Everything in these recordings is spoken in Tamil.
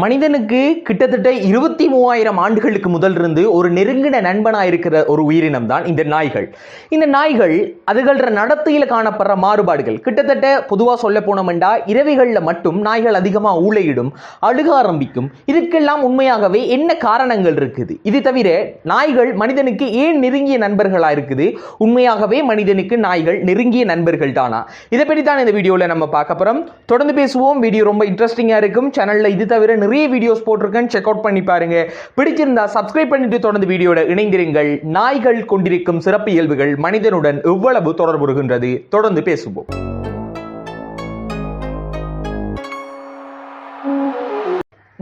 மனிதனுக்கு கிட்டத்தட்ட இருபத்தி மூவாயிரம் ஆண்டுகளுக்கு முதல் இருந்து ஒரு நெருங்கின நண்பனாக இருக்கிற ஒரு உயிரினம் தான் இந்த நாய்கள். இந்த நாய்கள் அதுகள நடத்தையில் காணப்படுற மாறுபாடுகள். கிட்டத்தட்ட பொதுவாக சொல்ல போனோம்டா இரவைகளில் மட்டும் நாய்கள் அதிகமாக ஊழையிடும் அழுக ஆரம்பிக்கும். இதுக்கெல்லாம் உண்மையாகவே என்ன காரணங்கள் இருக்குது? இது தவிர நாய்கள் மனிதனுக்கு ஏன் நெருங்கிய நண்பர்களாக இருக்குது? உண்மையாகவே மனிதனுக்கு நாய்கள் நெருங்கிய நண்பர்கள் தானா? இதை பற்றி தான் இந்த வீடியோவில் நம்ம பார்க்க போகிறோம் தொடர்ந்து பேசுவோம். வீடியோ ரொம்ப இன்ட்ரெஸ்டிங்காக இருக்கும். சேனலில் இது தவிர நிறைய வீடியோஸ் போட்டிருக்கேன் செக் அவுட் பண்ணி பாருங்க. பிடிச்சிருந்தா சப்ஸ்கிரைப் பண்ணிட்டு தொடர்ந்து வீடியோட இணைந்திருங்கள். நாய்கள் கொண்டிருக்கும் சிறப்பு இயல்புகள் மனிதனுடன் எவ்வளவு தொடர்புறுகின்றது? தொடர்ந்து பேசுவோம்.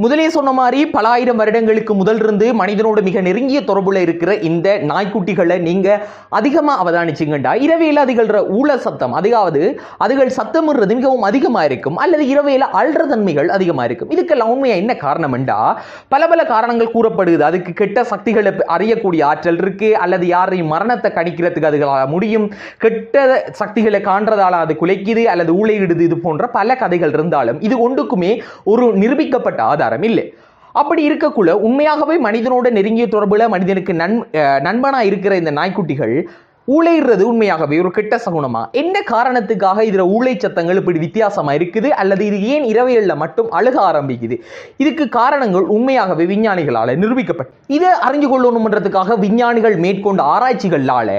முதலே சொன்ன மாதிரி பல ஆயிரம் வருடங்களுக்கு முதல் இருந்து மனிதனோட மிக நெருங்கிய தொடர்புல இருக்கிற இந்த நாய்க்குட்டிகளை நீங்க அதிகமா அவதானிச்சிங்கண்டா. இரவையில் அதுகள ஊழ சத்தம். அதாவது அதுகள் சத்தம்ன்றது மிகவும் அதிகமா இருக்கும். அல்லது இரவையில் அல்ற தன்மைகள் அதிகமா இருக்கும். இதுக்கெல்லாம் உண்மையா என்ன காரணம்ண்டா? பல பல காரணங்கள் கூறப்படுது. அதுக்கு கெட்ட சக்திகளை அறியக்கூடிய ஆற்றல் இருக்கு. அல்லது யாரையும் மரணத்தை கணிக்கிறதுக்கு அதுகளால் முடியும். கெட்ட சக்திகளை காண்றதால அது குலைக்குது. அல்லது ஊழையிடுது. இது போன்ற பல கதைகள் இருந்தாலும் இது ஒன்றுக்குமே ஒரு நிரூபிக்கப்பட்ட ஆதாரம். இல்லை அப்படி இருக்கக்குள்ள உண்மையாகவே மனிதனோட நெருங்கிய தொடர்பில் மனிதனுக்கு நன் நண்பனாக நண்பனா இருக்கிற இந்த நாய்க்குட்டிகள் ஊழையிடுறது உண்மையாகவே ஒரு கெட்ட சகுனமா? என்ன காரணத்துக்காக இதுல ஊழை சத்தங்கள் இப்படி வித்தியாசமா இருக்குது? அல்லது இது ஏன் இரவையில மட்டும் அழுக ஆரம்பிக்குது? இதுக்கு காரணங்கள் உண்மையாகவே விஞ்ஞானிகளால நிரூபிக்கப்பட்டு இதை அறிஞ்சு கொள்ளணும்ன்றதுக்காக விஞ்ஞானிகள் மேற்கொண்ட ஆராய்ச்சிகளால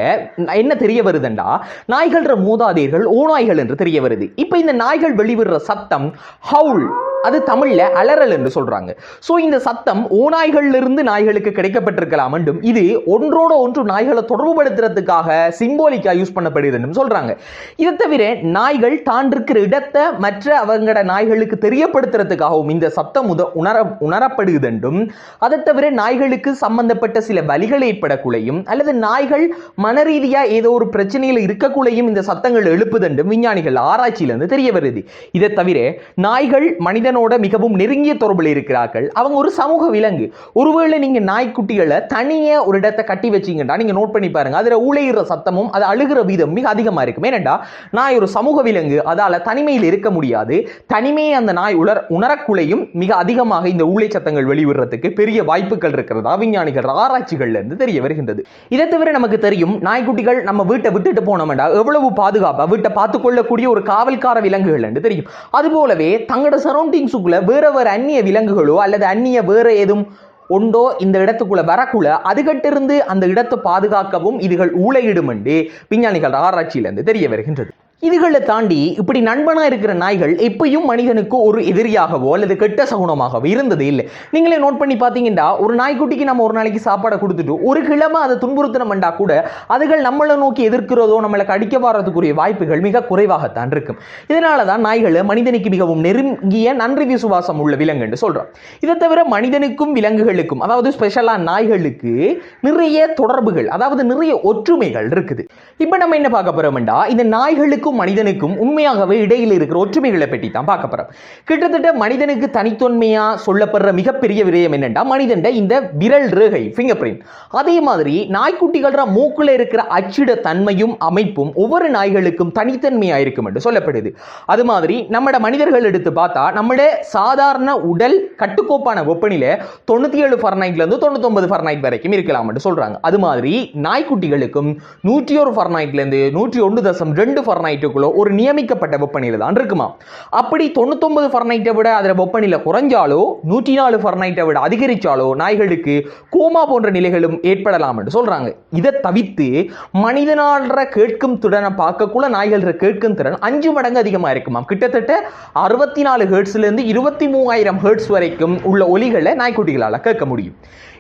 என்ன தெரிய வருதுண்டா? நாய்கள்ன்ற மூதாதையர்கள் ஓநாய்கள் என்று தெரிய வருது. இப்போ இந்த நாய்கள் வெளிவிடுற சத்தம் ஹவுல் அது தமிழ்ல அலறல் என்று சொல்றாங்க. ஸோ இந்த சத்தம் ஓநாய்கள்ல இருந்து நாய்களுக்கு கிடைக்கப்பட்டிருக்கலாம் என்றும் இது ஒன்றோட ஒன்று நாய்களை தொடர்புபடுத்துறதுக்காக சிம்போலிக்காக யூஸ் பண்ணப்படுதுன்னு சொல்கிறாங்க இதை தவிர நாய்கள் தான் இருக்கிற இடத்தை மற்ற அவங்களோட நாய்களுக்கு தெரியப்படுத்துறதுக்காகவும் இந்த சத்தம் உத உணர உணரப்படுது என்றும் அதை தவிர நாய்களுக்கு சம்பந்தப்பட்ட சில வலிகள் ஏற்படக்குள்ளையும் அல்லது நாய்கள் மனரீதியாக ஏதோ ஒரு பிரச்சனையில் இருக்கக்குள்ளையும் இந்த சத்தங்கள் எழுப்புதென்றும் விஞ்ஞானிகள் ஆராய்ச்சியிலிருந்து தெரிய வருது. இதை தவிர நாய்கள் மனிதனோட மிகவும் நெருங்கிய தொடர்பில் இருக்கிறார்கள். அவங்க ஒரு சமூக விலங்கு. ஒருவேளை நீங்கள் நாய்க்குட்டிகளை தனியாக ஒரு இடத்தை கட்டி வச்சிங்கன்னா நீங்கள் நோட் பண்ணி பாருங்கள் அதில் ஊழையிற சத்தமும் அது அழுகிற வீதம் மிக அதிகமா இருக்கும். ஏனண்டா நாய் ஒரு சமூக விலங்கு அதால தனிமையில் இருக்க முடியாது. தனிமையை அந்த நாய் உலர் உணரக்குள்ளையும் மிக அதிகமாக இந்த ஊழை சத்தங்கள் வெளிவிடுறதுக்கு பெரிய வாய்ப்புகள் இருக்கிறதா விஞ்ஞானிகள் ஆராய்ச்சிகள்ல இருந்து தெரிய வருகின்றது. இதை தவிர நமக்கு தெரியும் நாய்க்குட்டிகள் நம்ம வீட்டை விட்டுட்டு போனோம்டா எவ்வளவு பாதுகாப்பா வீட்டை பார்த்துக்கொள்ளக்கூடிய ஒரு காவல்கார விலங்குகள் என்று தெரியும். அது போலவே தங்களோட சரௌண்டிங்ஸுக்குள்ள வேற வேற அந்நிய விலங்குகளோ அல்லது அந்நிய வேற ஏதும் ஒன்றோ இந்த இடத்துக்குள்ள வரக்குள்ள அதுகிட்டிருந்து அந்த இடத்தை பாதுகாக்கவும் இதுகள் ஊழையிடும் என்று விஞ்ஞானிகள் ஆராய்ச்சியிலிருந்து தெரிய வருகின்றது. இதுகளை தாண்டி இப்படி நண்பனா இருக்கிற நாய்கள் எப்பயும் மனிதனுக்கு ஒரு எதிரியாகவோ அல்லது கெட்ட சகுனமாகவோ இருந்தது இல்லை. நீங்களே நோட் பண்ணி பார்த்தீங்கன்னா ஒரு நாய்க்குட்டிக்கு நம்ம ஒரு நாளைக்கு சாப்பாடை கொடுத்துட்டு ஒரு கிழமை அதை துன்புறுத்தினோம்டா கூட அதுகள் நம்மளை நோக்கி எதிர்க்கிறதோ நம்மளை கடிக்க வர்றதுக்குரிய வாய்ப்புகள் மிக குறைவாகத்தான் இருக்கும். இதனால தான் நாய்களை மனிதனுக்கு மிகவும் நெருங்கிய நன்றி விசுவாசம் உள்ள விலங்கு என்று சொல்றோம். இதை தவிர மனிதனுக்கும் விலங்குகளுக்கும் அதாவது ஸ்பெஷலா நாய்களுக்கு நிறைய தொடர்புகள் அதாவது நிறைய ஒற்றுமைகள் இருக்குது. இப்போ நம்ம என்ன பார்க்க போறோம்டா இந்த நாய்களுக்கும் மனிதனுக்கும் உண்மையாகவே இடையில் இருக்கிற ஒற்றுமைகளை பற்றி தான் பார்க்க போகிறோம் கிட்டத்தட்ட மனிதனுக்கு தனித்தன்மையா சொல்லப்படுற மிகப்பெரிய விடயம் என்னென்னா மனிதன் இந்த விரல் ரேகை ஃபிங்கர் பிரிண்ட் அதே மாதிரி நாய்க்குட்டிகள மூக்கில் இருக்கிற அச்சிட தன்மையும் அமைப்பும் ஒவ்வொரு நாய்களுக்கும் தனித்தன்மையாக இருக்கும் என்று சொல்லப்படுது. அது மாதிரி நம்மட மனிதர்கள் எடுத்து பார்த்தா நம்மட சாதாரண உடல் கட்டுக்கோப்பான வெப்பநிலை தொண்ணூத்தி ஏழு ஃபர்னைட்ல இருந்து தொண்ணூத்தொன்பது ஃபர்னைட் வரைக்கும் இருக்கலாம் என்று சொல்றாங்க. அது மாதிரி நாய்க்குட்டிகளுக்கும் நூற்றி ஒரு ஃபர்னைட்ல இருந்து நூற்றி ஒன்று தசம் ரெண்டு ஃபர்னைட்டுக்குள்ள ஒரு நியமிக்கப்பட்ட வெப்பநிலை தான் இருக்குமா? அப்படி தொண்ணூத்தொன்பது ஃபர்னைட்டை விட அதில் வெப்பநிலை குறைஞ்சாலோ நூற்றி நாலு ஃபரனைட்டை விட அதிகரிச்சாலோ நாய்களுக்கு கோமா போன்ற நிலைகளும் ஏற்படலாம் என்று சொல்றாங்க. இதை தவிர்த்து மனிதனால்ற கேட்கும் திறனை பார்க்கக்குள்ள நாய்கள கேட்கும் திறன் அஞ்சு மடங்கு அதிகமாக இருக்குமாம் கிட்டத்தட்ட அறுபத்தி நாலு ஹேர்ட்ஸ்லேருந்து இருபத்தி மூவாயிரம் ஹேர்ட்ஸ் வரைக்கும் உள்ள ஒலிகளை நாய்க்குட்டிகளால் கேட்க முடியும்.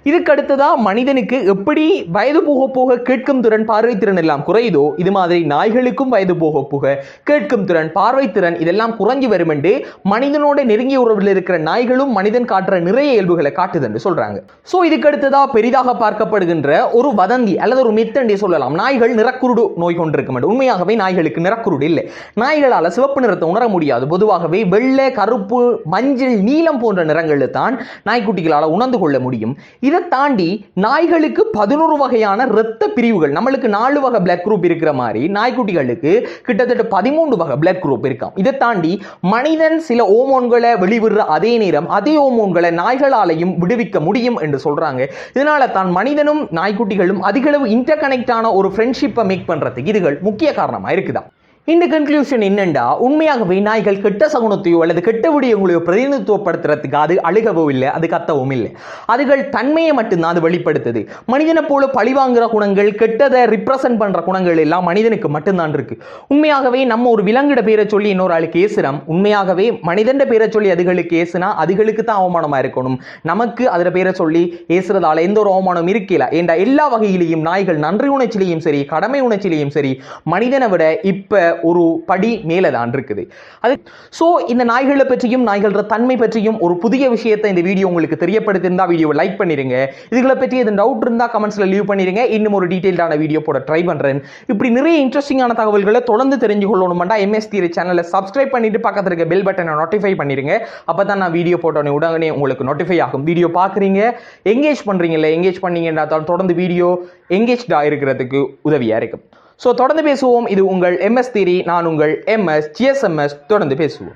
இதுக்கு அடுத்ததா மனிதனுக்கு எப்படி வயது போக போக கேட்கும் திறன் பார்வை திறன் எல்லாம் குறையுதோ இது மாதிரி நாய்களுக்கும் வயது போக போக கேட்கும் திறன் பார்வை திறன் இதெல்லாம் குறைஞ்சி வரும் என்று மனிதனோட நெருங்கிய உறவில் இருக்கிற நாய்களும் மனிதன் காட்டுற நிறைய இயல்புகளை காட்டுது என்று சொல்றாங்க. சோ இதுக்கு அடுத்ததா பெரிதாக பார்க்கப்படுகின்ற ஒரு வதந்தி அல்லது ஒரு மித்தண்டி சொல்லலாம். நாய்கள் நிறக்குருடு நோய் கொண்டிருக்க மாட்டோம் உண்மையாகவே நாய்களுக்கு நிறக்குருடு இல்லை. நாய்களால சிவப்பு நிறத்தை உணர முடியாது. பொதுவாகவே வெள்ளை கருப்பு மஞ்சள் நீலம் போன்ற நிறங்களில் தான் நாய்க்குட்டிகளால் உணர்ந்து கொள்ள முடியும். இதை தாண்டி நாய்களுக்கு பதினோரு வகையான இரத்த பிரிவுகள். நம்மளுக்கு நாலு வகை பிளட் குரூப் இருக்கிற மாதிரி நாய்க்குட்டிகளுக்கு கிட்டத்தட்ட பதிமூன்று வகை பிளட் குரூப் இருக்காம். இதை தாண்டி மனிதன் சில ஓமோன்களை வெளிவிடுற அதே நேரம் அதே ஓமோன்களை நாய்களாலையும் விடுவிக்க முடியும் என்று சொல்றாங்க. இதனால தான் மனிதனும் நாய்க்குட்டிகளும் அதிகளவு இன்டர் கனெக்டான ஒரு ஃப்ரெண்ட்ஷிப்பை மேக் பண்றதுக்கு இதுகள் முக்கிய காரணமா இருக்குதான் இந்த கன்க்ளூஷன் என்னண்டா? உண்மையாகவே நாய்கள் கெட்ட சகுனத்தையோ அல்லது கெட்ட விடயங்களையோ பிரதிநிதித்துவப்படுத்துறதுக்கு அது அழுகவோ இல்லை அது கத்தவும் இல்லை. அதுகள் தன்மையை மட்டும்தான் அது வெளிப்படுத்துது. மனிதனை போல பழிவாங்குற குணங்கள் கெட்டதை ரிப்ரசன்ட் பண்ணுற குணங்கள் எல்லாம் மனிதனுக்கு மட்டும்தான் இருக்கு. உண்மையாகவே நம்ம ஒரு விலங்கிட பேரை சொல்லி இன்னொரு ஆளுக்கு ஏசுறோம். உண்மையாகவே மனிதன் பேரை சொல்லி அதுகளுக்கு ஏசுனா அதுகளுக்கு தான் அவமானமாக இருக்கணும். நமக்கு அதில் பேரை சொல்லி ஏசுறதால எந்த ஒரு அவமானம் இருக்கல. ஏண்டா எல்லா வகையிலையும் நாய்கள் நன்றி உணர்ச்சிலையும் சரி கடமை உணர்ச்சிலையும் சரி மனிதனை விட இப்போ ஒரு படி மேலே தான் இருக்குது. அது ஸோ இந்த நாய்களை பற்றியும் நாய்கள தன்மை பற்றியும் ஒரு புதிய விஷயத்தை இந்த வீடியோ உங்களுக்கு தெரியப்படுத்தியிருந்தா வீடியோவை லைக் பண்ணிடுங்க இதுகளை பற்றி எதுவும் டவுட் இருந்தால் கமெண்ட்ஸ்ல லீவ் பண்ணிருங்க. இன்னும் ஒரு டீட்டெயில்டான வீடியோ போட ட்ரை பண்றேன். இப்படி நிறைய இன்ட்ரெஸ்டிங்கான தகவல்களை தொடர்ந்து தெரிஞ்சு கொள்ளணும்டா எம்எஸ் தீரி சேனலை சப்ஸ்கிரைப் பண்ணிட்டு பக்கத்தில் இருக்க பெல் பட்டனை நோட்டிஃபை பண்ணிடுங்க அப்போ தான் நான் வீடியோ போட்டோன்னே உடனே உங்களுக்கு நோட்டிஃபை ஆகும். வீடியோ பார்க்குறீங்க எங்கேஜ் பண்றீங்கல்ல எங்கேஜ் பண்ணீங்கன்னா தொடர்ந்து வீடியோ எங்கேஜ்டாக இருக்கிறதுக்கு உதவியாக இருக்கும். ஸோ தொடர்ந்து பேசுவோம். இது உங்கள் எம்எஸ் திரி நான் உங்கள் எம்எஸ் ஜிஎஸ்எம்எஸ் தொடர்ந்து பேசுவோம்.